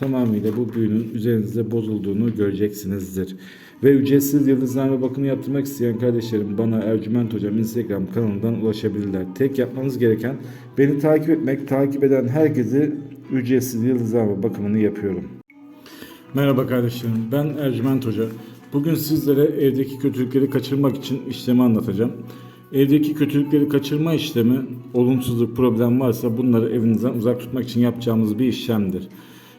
tamamıyla bu büyünün üzerinizde bozulduğunu göreceksinizdir. Ve ücretsiz yıldızlarla bakımı yaptırmak isteyen kardeşlerim bana Ercüment Hocam Instagram kanalından ulaşabilirler. Tek yapmanız gereken beni takip etmek, takip eden herkese ücretsiz yıldızlarla bakımını yapıyorum. Merhaba kardeşlerim, ben Ercüment Hoca. Bugün sizlere evdeki kötülükleri kaçırmak için işlemi anlatacağım. Evdeki kötülükleri kaçırma işlemi, olumsuzluk, problem varsa bunları evinizden uzak tutmak için yapacağımız bir işlemdir.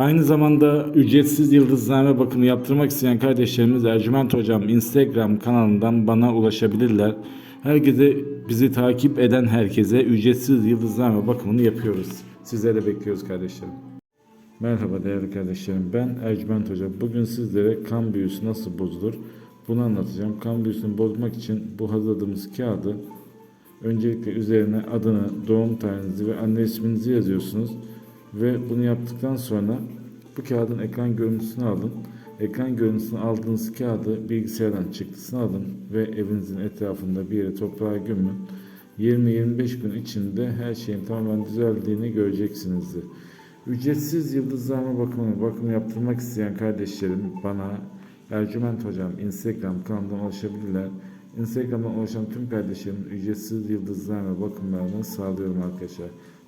Aynı zamanda ücretsiz yıldızlame bakımı yaptırmak isteyen kardeşlerimiz Ercüment Hocam Instagram kanalından bana ulaşabilirler. Herkese bizi takip eden herkese ücretsiz yıldızlame bakımını yapıyoruz. Sizleri bekliyoruz kardeşlerim. Merhaba değerli kardeşlerim. Ben Ercüment Hoca. Bugün sizlere kan büyüsü nasıl bozulur bunu anlatacağım. Kan büyüsünü bozmak için bu hazırladığımız kağıdı öncelikle üzerine adını, doğum tarihinizi ve anne isminizi yazıyorsunuz. Ve bunu yaptıktan sonra bu kağıdın ekran görüntüsünü alın. Ekran görüntüsünü aldığınız kağıdı bilgisayardan çıktısını alın ve evinizin etrafında bir yere toprağa gömün. 20-25 gün içinde her şeyin tamamen düzeldiğini göreceksinizdir. Ücretsiz yıldızlama bakımını bakım yaptırmak isteyen kardeşlerim bana Ercüment Hocam Instagram kanalından ulaşabilirler. Instagram'dan ulaşan tüm kardeşlerim ücretsiz yıldızlama bakımlarını sağlıyorum arkadaşlar.